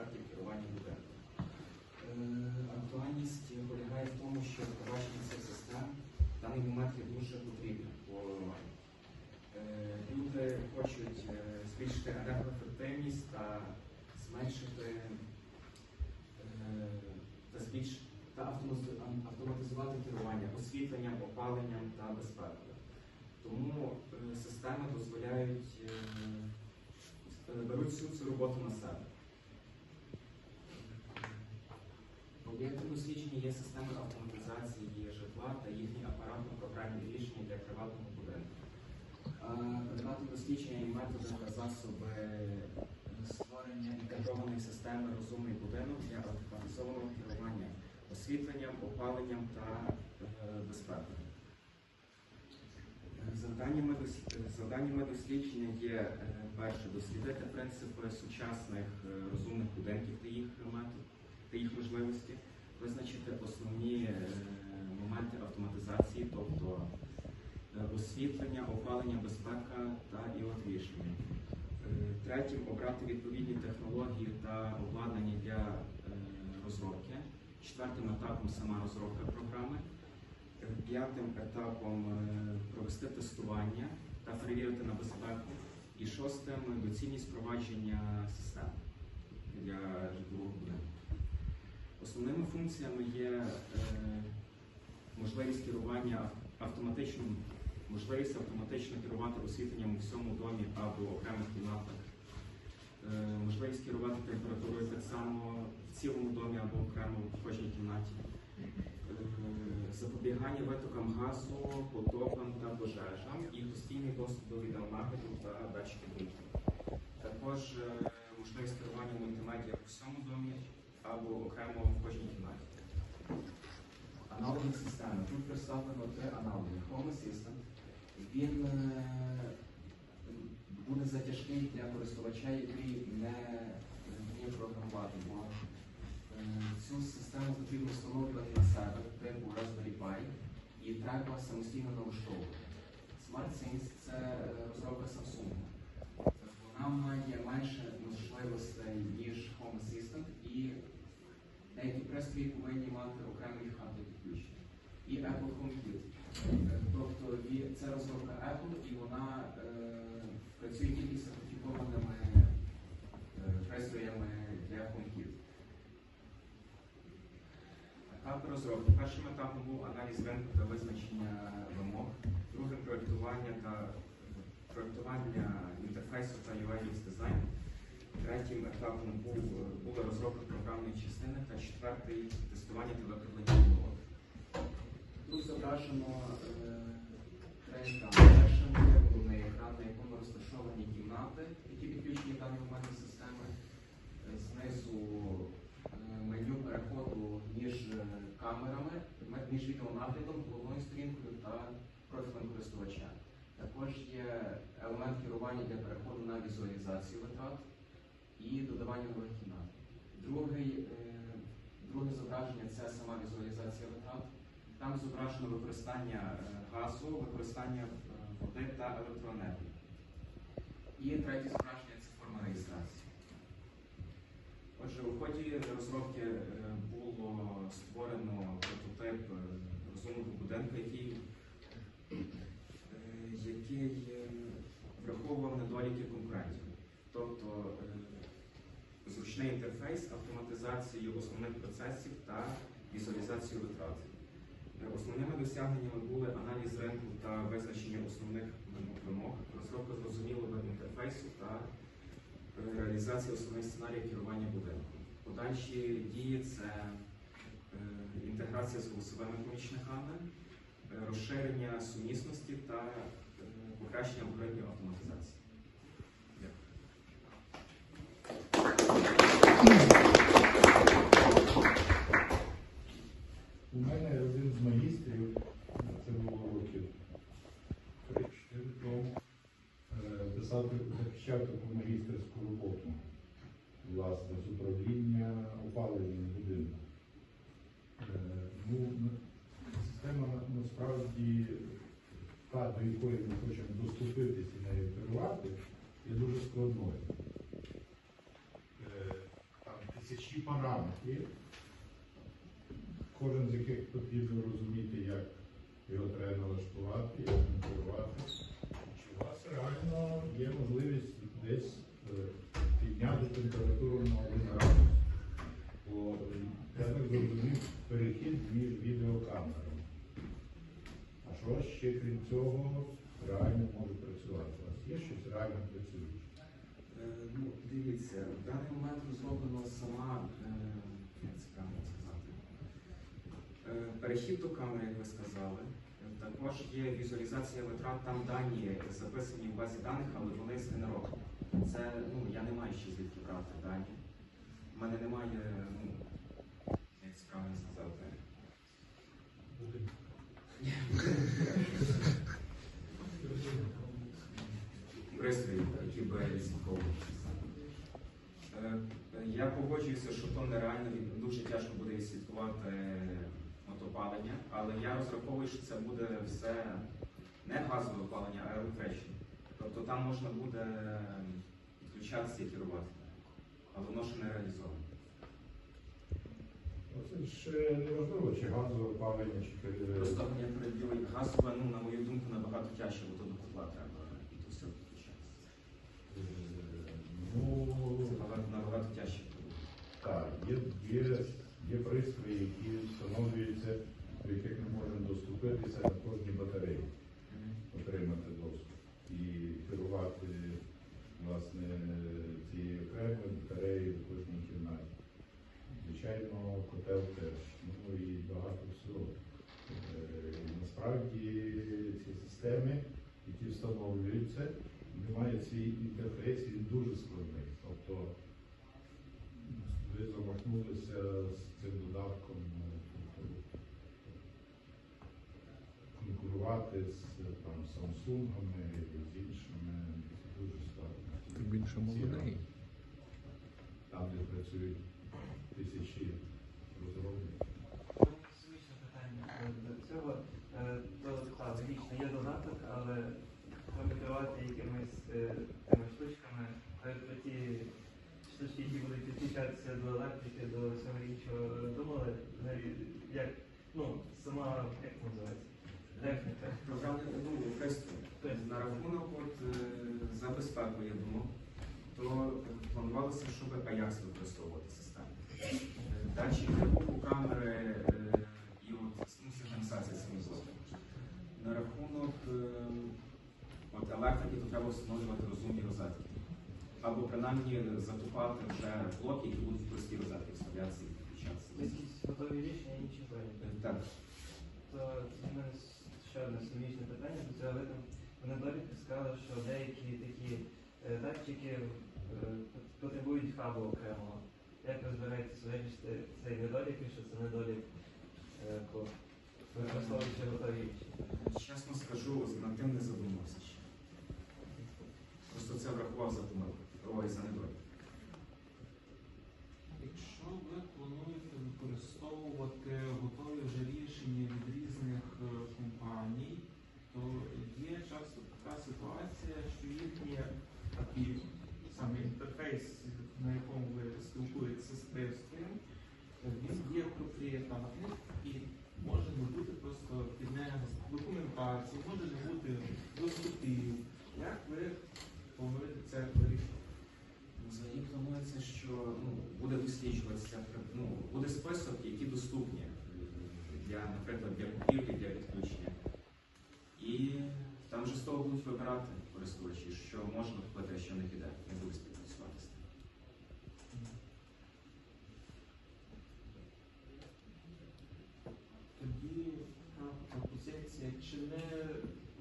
аспектів керування будинком. Е, Актуальність полягає в тому, що впровадження цих систем в даний момент є дуже потрібним. Бо е, люди хочуть е, збільшити енергоефективність та зменшити та збільш та автоматизувати керування освітленням, опаленням та безпекою. Тому системи дозволяють беруть всю цю роботу на себе. Об'єктом дослідження є системи автоматизації житла та їхні апаратно-програмні рішення для приватного будинку. Предметом дослідження і методи та засоби створення інтегрованої системи розумний будинок для автоматизованого керування освітленням, опаленням та е, безпекою. Е, Завданнями, завданнями дослідження є е, перше дослідити принципи сучасних розумних будинків та їх метод та їх можливості, визначити основні е, моменти автоматизації, тобто е, освітлення, опалення, безпека та іот рішення. Е, Третім обрати відповідні технології та обладнання для розробки. Четвертим етапом сама розробка програми. П'ятим етапом провести тестування та перевірити на безпеку. І шостим доцільність впровадження систем для житлового будинку. Основними функціями є е, можливість керування автоматичним, можливість автоматично керувати освітленням у всьому домі або окремих кімнатах, е, можливість керувати температурою так само в цілому домі або окремо в кожній кімнаті, е, запобігання витокам газу, потопам та пожежам і постійний доступ до відеонагляду та датчиків. Також можливість керування мультимедіа у всьому домі або окремо в кожній кімнаті. Аналоги системи. Тут представлено три аналоги. Home Assistant. Він е, буде затяжкий для користувача, який не вміє програмувати, бо е, цю систему потрібно встановлювати на себе, типу Raspberry Pi, і треба самостійно налаштовувати. SmartSense – це е, розробка Samsung. Вона має менше можливостей, ніж Home Assistant, і деякі пристрої повинні мати окремий хардвер підключення. І Apple. Е, Тобто це розробка Apple і вона е, працює тільки з сертифікованими е, пристроями для HomeKit. Етап розробки. Першим етапом був аналіз ринку та визначення вимог, другим проєктування та проєктування інтерфейсу та UI дизайн. Третім етапом був, була розробка програмної частини та четвертий тестування та виправлення умов. Тут зображено е, три. Першим є головний екран, на якому розташовані кімнати, які підключені в даний момент до системи. Е, Знизу е, меню переходу між е, камерами, між відеонаглядом, головною сторінкою та профілем користувача. Також є елемент керування для переходу на візуалізацію витрат і додавання нових кімнат. Другий, е, друге зображення це сама візуалізація витрат. Там зображено використання е, газу, використання е, води та електроенергії. І третє зображення це форма реєстрації. Отже, у ході розробки було створено прототип розумного будинку, який, який враховував недоліки конкурентів. Тобто е, зручний інтерфейс, автоматизацію основних процесів та візуалізацію витрат. Е, Основними досягненнями були аналіз ринку та визначення основних вимог, розробка зрозумілого інтерфейсу та е, реалізація основних сценаріїв керування будинком. Подальші дії це інтеграція з голосовими помічниками, розширення сумісності та покращення алгоритмів автоматизації. Дякую. У мене один з магістрів, це було років 3-4 тому, писав, захищав таку магістерську роботу, власне, з управління опаленням будинку. Е, Ну, система насправді та, до якої ми хочемо доступитися і нею керувати, є дуже складною. Е, Там тисячі параметрів, кожен з яких потрібно розуміти, як його треба налаштувати, як керувати. Реально є можливість десь е, підняти температуру на один градус? Бо я так зрозумів перехід між відеокамерами. А що ще крім цього реально може працювати? У вас є щось реально працююче? Е, Ну, дивіться, в даний момент розроблено сама, е, як це правильно сказати, перехід до камери, як ви сказали. Також є візуалізація витрат, там дані записані в базі даних, але вони згенеровані. Це, ну, я не маю ще звідки брати дані. У мене немає, ну, як правильно сказати. пристрої, які би відслідковували. Е, Я погоджуюся, що то нереально дуже тяжко буде відслідкувати мотопалення, але я розраховую, що це буде все не газове опалення, а електричне. Тобто там можна буде підключатися і керувати, але воно ще не реалізовано. Це ж е, неважливо, чи газове опалення, чи Просто я переділив газове, ну, на мою думку, набагато тяжче, бо то до котла треба і то все підключатися. ну, Це набагато, набагато тяжче так, є, є, є пристрої, які встановлюються, до яких ми можемо доступитися на кожній батареї, отримати доступ і керувати власне цією окремою батареєю в кожній кімнаті. Звичайно, котел теж, ну і багато всього. Е, Насправді ці системи, які встановлюються, вони мають свій інтерфейс, він дуже складний. Тобто ви замахнулися з цим додатком ну, тобто, конкурувати з там, Samsung, з іншими, це дуже складно. Ти більше молодий. Там, де працюють тисячі розробників. Смішне питання е, до цього. Е, То так, логічно, є додаток, але треба керувати якимись е, тими штучками, але про ті які будуть підключатися до електрики, до всього іншого, думали, навіть, як, ну, сама, як називається? Техніка. Програмне ну, пристрої. На рахунок от, е, за безпеку, я думав, то е, планувалося, щоб Ajax використовувати систему. Е, Датчики руху камери е, і от ну, синхронізація цими. На рахунок е, от електрики, то треба встановлювати розумні розетки. Або принаймні затупати вже блоки, які будуть в прості розетки вставлятися і підключатися. Якісь готові рішення, інші плані. Е, Так, То це в мене ще одне суміжне питання до цього. Ви там в недоліках сказали, що деякі такі е, датчики е, потребують хабу окремого. Як ви збираєтесь вирішити цей недолік, і що це недолік е, по використовуючи готові рішення? чесно скажу, над тим не задумався ще. Просто це врахував за помилку. Ой, недолік. Якщо ви плануєте використовувати готові вже рішення від різних е, компаній, то є часто така ситуація, що їхні такий саме інтерфейс, на якому ви спілкуєтеся з пристроєм, він є проприєтарний і може не бути просто під документації, може не бути доступів. Як ви плануєте це вирішити? Взагалі планується, що ну, буде досліджуватися ну, буде список, які доступні для, наприклад, для купівлі, для відключення. І там вже з того будуть вибирати користувачі, що можна купити, а що не піде, не буде співпрацювати з тим. Тоді така пропозиція, чи не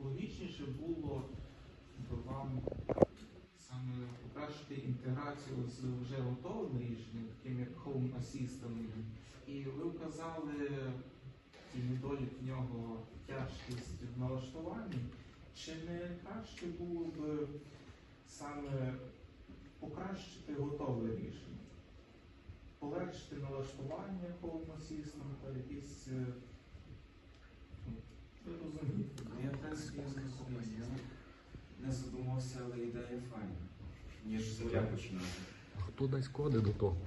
логічніше було б вам саме покращити інтеграцію з вже готовими рішеннями, таким як Home Assistant, і ви вказали ті недолік в нього тяжкість в налаштуванні, чи не краще було б саме покращити готове рішення? Полегшити налаштування Home Assistant, якісь е, ну, розумієте. Я, в принципі, я. Я не задумався, але ідея файна. Ніж земля. А хто дасть коди до того?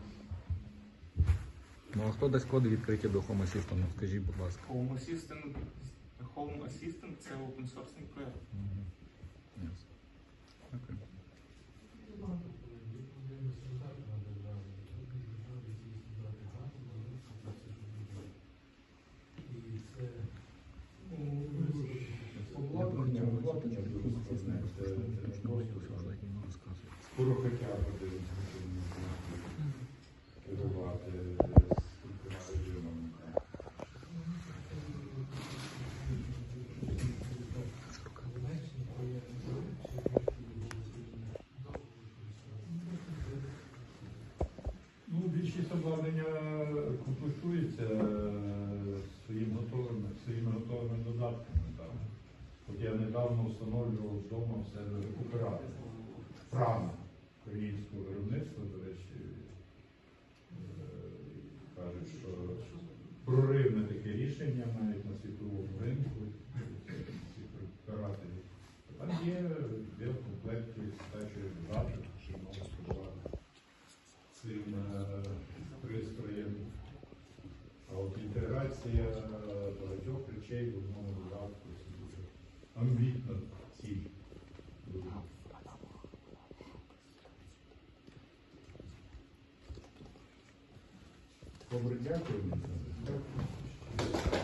Ну а хто дасть коди відкриті до Home Assistant? Скажіть, будь ласка. Home Assistant, Home Assistant це open source проєкт. Мгм. Ясно. Окей. Обладнання, обладнання дуже складне. Це- це просто Скоро хоча б один керувати з кількома режимами. Ну, більшість обладнання комплектується е, своїм готовими, своїми готовими додатками. Там. От я недавно встановлював вдома в себе рекуператор. Прана корейського виробництва, до речі, е, кажуть, що проривне таке рішення навіть на світовому ринку цих рекуператорів. Там є, комплекті стачує додаток, що можна споживати цим е, пристроєм. А от інтеграція багатьох речей в одному додатку це дуже